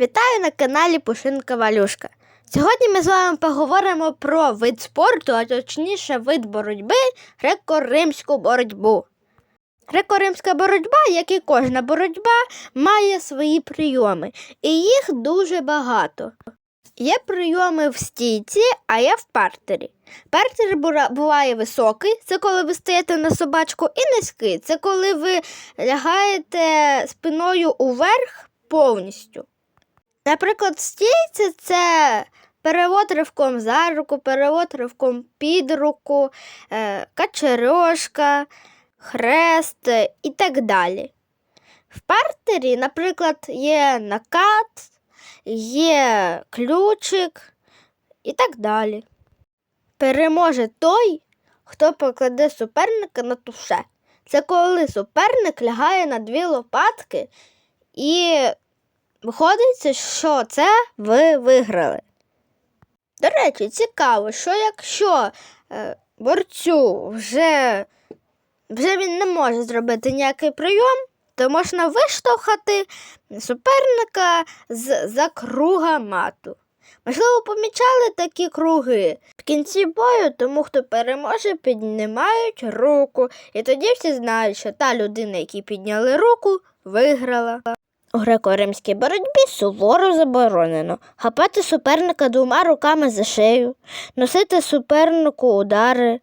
Вітаю на каналі Пушинка Валюшка. Сьогодні ми з вами поговоримо про вид спорту, а точніше вид боротьби греко-римську боротьбу. Греко-римська боротьба, як і кожна боротьба, має свої прийоми, і їх дуже багато. Є прийоми в стійці, а є в партері. Партер буває високий, це коли ви стоїте на собачку, і низький, це коли ви лягаєте спиною уверх повністю. Наприклад, стійці це перевод ривком за руку, перевод ривком під руку, е, качерьошка, хрест і так далі. В партері, наприклад, є накат, є ключик і так далі. Переможе той, хто покладе суперника на туше. Це коли суперник лягає на дві лопатки і Виходить, що це ви виграли. До речі, цікаво, що якщо е, борцю вже, вже він не може зробити ніякий прийом, то можна виштовхати суперника з за круга мату. Можливо, помічали такі круги. В кінці бою тому, хто переможе, піднімають руку, і тоді всі знають, що та людина, якій підняли руку, виграла. Греко-римській боротьбі суворо заборонено хапати суперника двома руками за шию, носити супернику удари,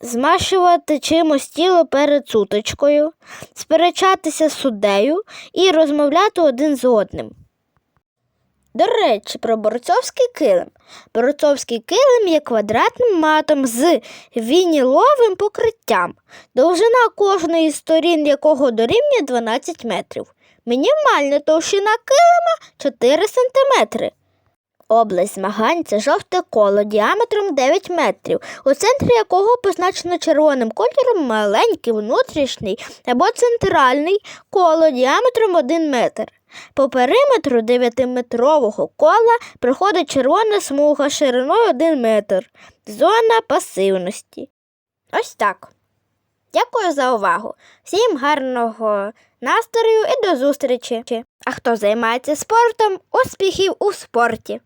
змащувати чимось тіло перед сутичкою, сперечатися з суддею і розмовляти один з одним. До речі, про борцовський килим. Борцовський килим є квадратним матом з вініловим покриттям, довжина кожної з сторін якого дорівнює 12 метрів. Мінімальна товщина килима 4 см. Область змагань це жовте коло діаметром 9 метрів, у центрі якого позначено червоним кольором маленький внутрішній або центральний коло діаметром 1 метр. По периметру 9-метрового кола проходить червона смуга шириною 1 метр. Зона пасивності. Ось так. Дякую за увагу. Всім гарного настрою і до зустрічі. А хто займається спортом, успіхів у спорті!